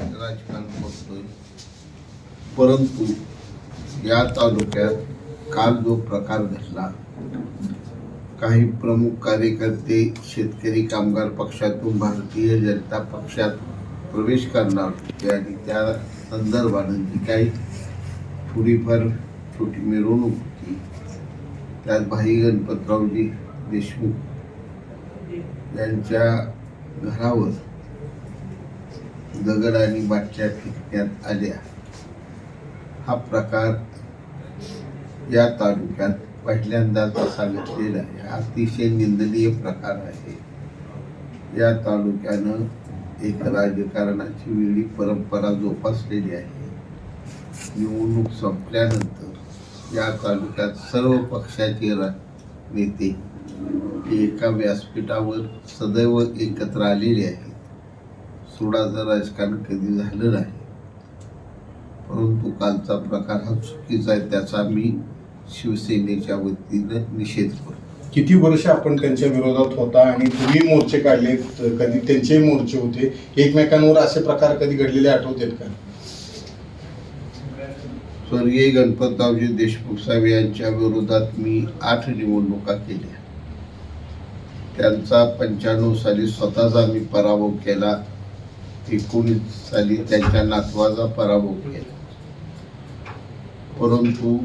राजकारण बघतोय. परंतु या तालुक्यात काल जो प्रकार घडला काही प्रमुख कार्यकर्ते शेतकरी कामगार पक्षातून भारतीय जनता पक्षात प्रवेश करणार होते आणि त्या संदर्भानं जी काही थोडीफार छोटी मिरवणूक होती त्यात भाई गणपतरावजी देशमुख यांच्या घरावर दगड आणि बाटल्या फेकण्यात आल्या. हा प्रकार या तालुक्यात पहिल्यांदाच असा घडलेला आहे. हा अतिशय निंदनीय प्रकार आहे. या तालुक्यानं एक राजकारणाची वेगळी परंपरा जोपासलेली आहे. निवडणूक संपल्यानंतर या तालुक्यात सर्व पक्षाचे रा- नेते एका व्यासपीठावर सदैव एकत्र आलेले आहेत. सोडाचं राजकारण कधी झालं नाही. परंतु कालचा प्रकार हा चुकीचा आहे त्याचा मी शिवसेनेच्या वतीनं निषेध करतो. किती वर्ष आपण त्यांच्या विरोधात होता आणि तुम्ही मोर्चे काढले कधी त्यांचेही मोर्चे होते एकमेकांवर असे प्रकार कधी घडलेले आठवतात का? स्वर्गीय गणपतरावजी देशमुख साहेब यांच्या विरोधात मी आठ निवडणुका केल्या. त्यांचा पंच्याण्णव साली स्वतःचा मी पराभव केला. एकोणीस साली त्यांच्या नातवाचा पराभव केला. परंतु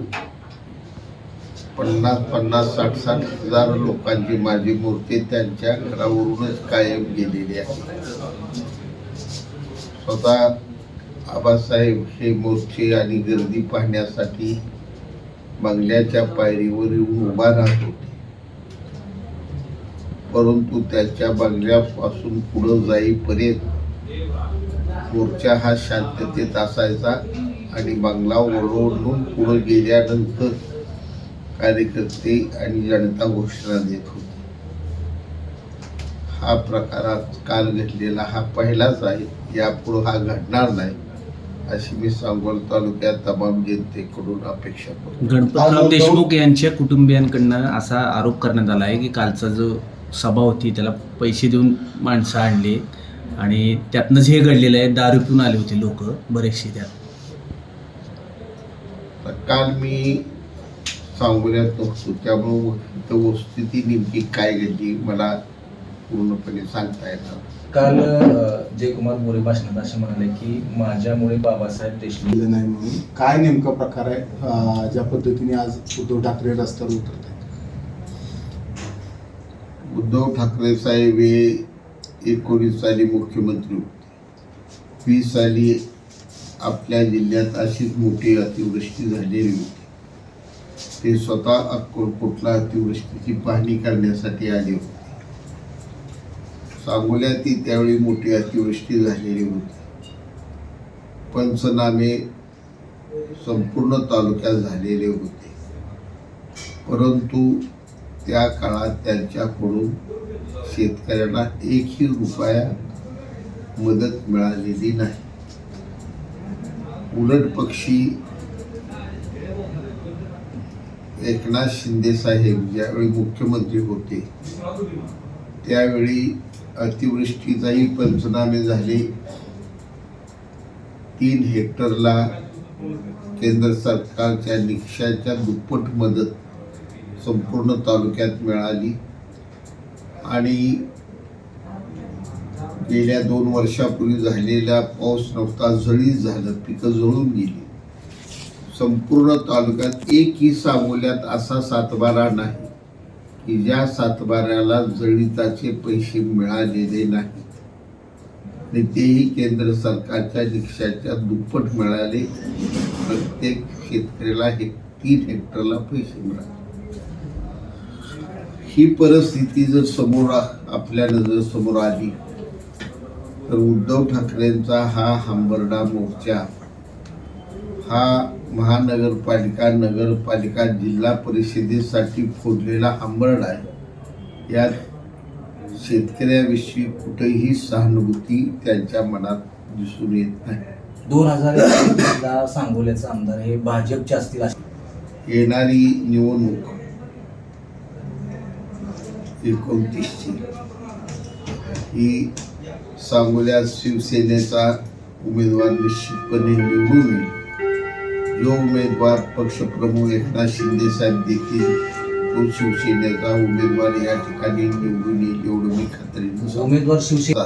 पन्नास पन्नास साठ साठ हजार लोकांची माझी मूर्ती त्यांच्या घरावरूनच कायम गेलेली आहे. स्वतः आबासाहेब हे मोर्चे आणि गर्दी पाहण्यासाठी बंगल्याच्या पायरीवर येऊन उभा राहत होते. परंतु त्याच्या बंगल्यापासून पुढं जाईपर्यंत मोर्चा हा शांततेत असायचा आणि बंगला ओरडून पुढे गेल्यानंतर कार्यकर्ते आणि जनता घोषणा देत होते. हा प्रकारात काल घडलेला हा पहिलाच आहे. यापुढे हा घडणार नाही अशी मी सांगोल तालुक्यात तमाम जनतेकडून अपेक्षा करतो. गणपतराव देशमुख यांच्या कुटुंबियांकडनं असा आरोप करण्यात आला आहे की कालचा जो सभा होती त्याला पैसे देऊन माणसं आणली. आणि त्यातनंच हे घडलेलं आहे दारू पिऊन आले होते लोक बरेचसे त्यात. तर काल मी सांगोल्यात नव्हतो त्यामुळं वस्तुस्थिती नेमकी काय घडली मला पूर्णपणे सांगता येणार. काल जयकुमार मोरे भाषणात असे म्हणाले की माझ्यामुळे बाबासाहेब देशमुख नाही म्हणून. काय नेमका प्रकार आहे? ज्या पद्धतीने आज उद्धव ठाकरे रस्त्यावर उतरत आहेत उद्धव ठाकरे साहेब हे एकोणीस साली मुख्यमंत्री होते. वीस साली आपल्या जिल्ह्यात अशीच मोठी अतिवृष्टी झालेली होती. ते स्वतः अक्कलकोटला अतिवृष्टीची पाहणी करण्यासाठी आले होते. सांगोल्यातही त्यावेळी मोठी अतिवृष्टी झालेली होती. पंचनामे संपूर्ण तालुक्यात झालेले होते. परंतु त्या काळात त्यांच्याकडून शेतकऱ्यांना एकही रुपया मदत मिळालेली नाही. उलट पक्षी एकनाथ शिंदे साहेब ज्यावेळी मुख्यमंत्री होते त्यावेळी अतिवृष्टीचाही पंचनामे झाले. तीन हेक्टरला केंद्र सरकारच्या निकषाच्या दुप्पट मदत संपूर्ण तालुक्यात मिळाली. आणि गेल्या दोन वर्षापूर्वी झालेला पाऊस नव्हता जळीत झालं पिकं जळून गेली. संपूर्ण तालुक्यात एकही सांगोल्यात असा सातबारा नाही की ज्या सातबाऱ्याला जळीताचे पैसे मिळालेले नाही आणि तेही केंद्र सरकारच्या रिक्षाच्या दुप्पट मिळाले. प्रत्येक शेतकऱ्याला हे तीन हेक्टरला पैसे मिळाले. ही परिस्थिती जर समोर आपल्या नजर समोर आली तर उद्धव ठाकरेंचा हा हंबरडा मोर्चा हा महानगरपालिका नगरपालिका जिल्हा परिषदेसाठी फोडलेला हंबरडा आहे. यात शेतकऱ्याविषयी कुठेही सहानुभूती त्यांच्या मनात दिसून येत नाही. दोन हजार सांगोल्याचा आमदार हे भाजपचे असतील असे. येणारी निवडणूक एकोणतीसची ही सांगोल्यात शिवसेनेचा उमेदवार निश्चितपणे निवडून येईल. जो उमेदवार पक्षप्रमुख एकनाथ शिंदे साहेब देखील तो शिवसेनेचा उमेदवार या ठिकाणी निवडून येईल एवढं मी खात्रीनं. उमेदवार शिवसेना